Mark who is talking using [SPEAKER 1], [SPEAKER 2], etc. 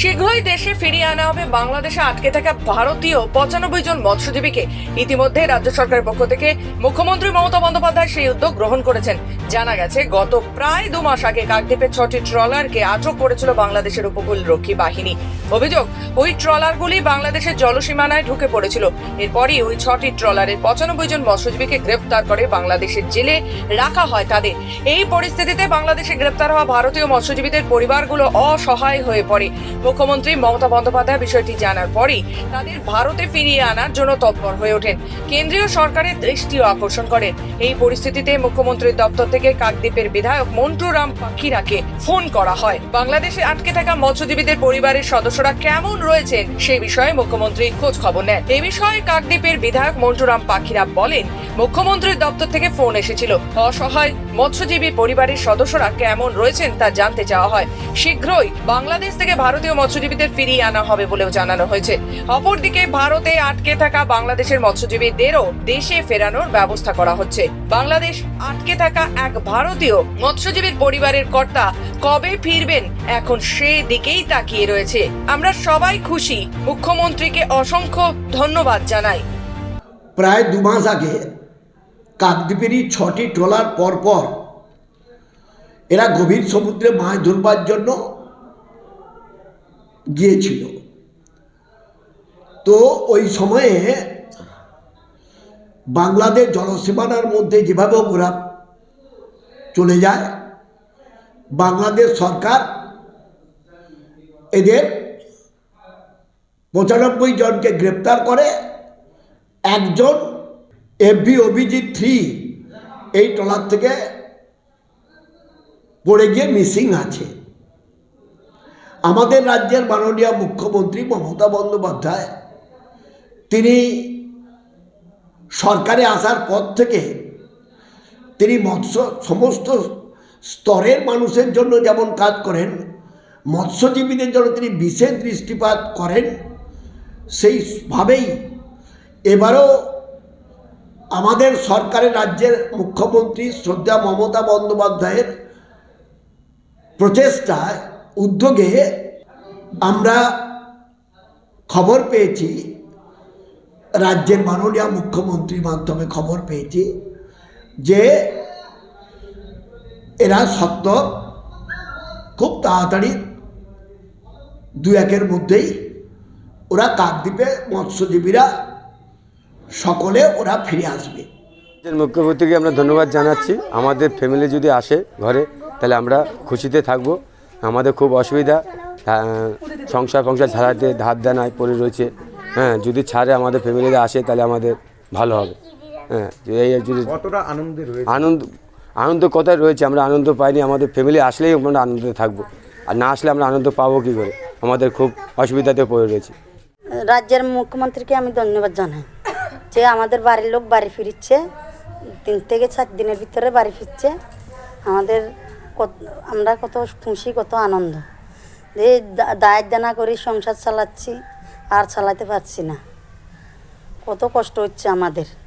[SPEAKER 1] শীঘ্রই দেশে ফিরিয়ে আনা হবে বাংলাদেশে আটকে থাকা ভারতীয় পঁচানব্বই জন মৎস্যজীবীকে। ইতিমধ্যে রাজ্য সরকারের পক্ষ থেকে মুখ্যমন্ত্রী মমতা বন্দ্যোপাধ্যায় সেই উদ্যোগ গ্রহণ করেছেন। জানা গেছে, গত প্রায় দু মাস আগে কাকদ্বীপের ছটি ট্রলারকে আটক করেছিল বাংলাদেশের উপকূল রক্ষী বাহিনী। অভিযোগ, ওই ট্রলারগুলি বাংলাদেশের জলসীমানায় ঢুকে পড়েছিল। এরপরই ওই ছটি ট্রলারের পঁচানব্বই জন মৎস্যজীবীকে গ্রেফতার করে বাংলাদেশের জেলে রাখা হয় তাদের। এই পরিস্থিতিতে বাংলাদেশে গ্রেফতার হওয়া ভারতীয় মৎস্যজীবীদের পরিবারগুলো অসহায় হয়ে পড়ে। মুখ্যমন্ত্রী মমতা বন্দ্যোপাধ্যায় বিষয়টি জানার পরই তাদের ভারতে ফিরিয়ে আনার জন্য তৎপর হয়ে ওঠেন। কেন্দ্রীয় সরকারের দৃষ্টিও আকর্ষণ করেন। এই পরিস্থিতিতে মুখ্যমন্ত্রীর দপ্তর থেকে কাকদ্বীপের বিধায়ক মন্টু রাম পাখিরাকে ফোন করা হয়। বাংলাদেশে আটকে থাকা মৎস্যজীবীদের পরিবারের সদস্যরা কেমন রয়েছেন সেই বিষয়ে মুখ্যমন্ত্রী খোঁজ খবর নেন। এ বিষয়ে কাকদ্বীপের বিধায়ক মন্টু রাম পাখিরা বলেন, মুখ্যমন্ত্রীর দপ্তর থেকে ফোন এসেছিল। অসহায় মৎস্যজীবী পরিবারের সদস্যরা কেমন রয়েছেন তা জানতে চাওয়া হয়। শীঘ্রই বাংলাদেশ থেকে ভারতীয় মৎস্যজীবীদের ফিরিয়ে আনা হবে বলেও জানানো হয়েছে। অপরদিকে ভারতে আটকে থাকা বাংলাদেশের মৎস্যজীবীদেরও দেশে ফেরানোর ব্যবস্থা করা হচ্ছে। বাংলাদেশ আটকে থাকা এক ভারতীয় মৎস্যজীবীর পরিবারের কর্তা কবে ফিরবেন এখন সে দিকেই তাকিয়ে রয়েছে। আমরা সবাই খুশি। মুখ্যমন্ত্রীকে অসংখ্য ধন্যবাদ জানাই।
[SPEAKER 2] প্রায় দু মাস আগে কাকদ্বীপেরই ছটি ট্রলার পরপর এরা গভীর সমুদ্রে মাছ ধরবার জন্য গিয়েছিল। তো ওই সময়ে বাংলাদেশ জলসীমানার মধ্যে যেভাবে ওরা চলে যায়, বাংলাদেশ সরকার এদের পঁচানব্বই জনকে গ্রেপ্তার করে। একজন এফবি অভিজিৎ থ্রি এই ট্রলার থেকে পড়ে গিয়ে মিসিং আছে। আমাদের রাজ্যের মাননীয় মুখ্যমন্ত্রী মমতা বন্দ্যোপাধ্যায়, তিনি সরকারে আসার পর থেকে তিনি মৎস্য, সমস্ত স্তরের মানুষের জন্য যেমন কাজ করেন, মৎস্যজীবীদের জন্য তিনি বিশেষ দৃষ্টিপাত করেন সেইভাবেই এবারও আমাদের সরকারের রাজ্যের মুখ্যমন্ত্রী শ্রদ্ধা মমতা বন্দ্যোপাধ্যায়ের প্রচেষ্টায় উদ্যোগে আমরা খবর পেয়েছি, রাজ্যের মাননীয় মুখ্যমন্ত্রীর মাধ্যমে খবর পেয়েছি যে এরা সত্য খুব তাড়াতাড়ি দু একের মধ্যেই ওরা কাকদ্বীপে মৎস্যজীবীরা সকলে ওরা ফিরে আসবে।
[SPEAKER 3] মুখ্যমন্ত্রীকে আমরা ধন্যবাদ জানাচ্ছি। আমাদের ফ্যামিলি যদি আসে ঘরে, তাহলে আমরা খুশিতে থাকব। আমাদের খুব অসুবিধা সংসার ফংসার ছাড়াতে ধার দেনায় পড়ে রয়েছে। হ্যাঁ যদি ছাড়ে আমাদের ফ্যামিলিতে আসে তাহলে আমাদের ভালো হবে। হ্যাঁ এই যদি
[SPEAKER 4] কতটা আনন্দে
[SPEAKER 3] আনন্দ আনন্দ কোথায় রয়েছে? আমরা আনন্দ পাইনি আমাদের ফ্যামিলি আসলেই আমরা আনন্দে থাকব। আর না আসলে আমরা আনন্দ পাবো কী করে? আমাদের খুব অসুবিধাতে পড়ে রয়েছে।
[SPEAKER 5] রাজ্যের মুখ্যমন্ত্রীকে আমি ধন্যবাদ জানাই। যে আমাদের বাড়ির লোক বাড়ি ফিরছে তিন থেকে চার দিনের ভিতরে বাড়ি ফিরছে। আমাদের আমরা কত খুশি, কত আনন্দ। এই দায়ের দানা করে, সংসার চালাচ্ছি, আর চালাতে পারছি না। কত কষ্ট হচ্ছে আমাদের।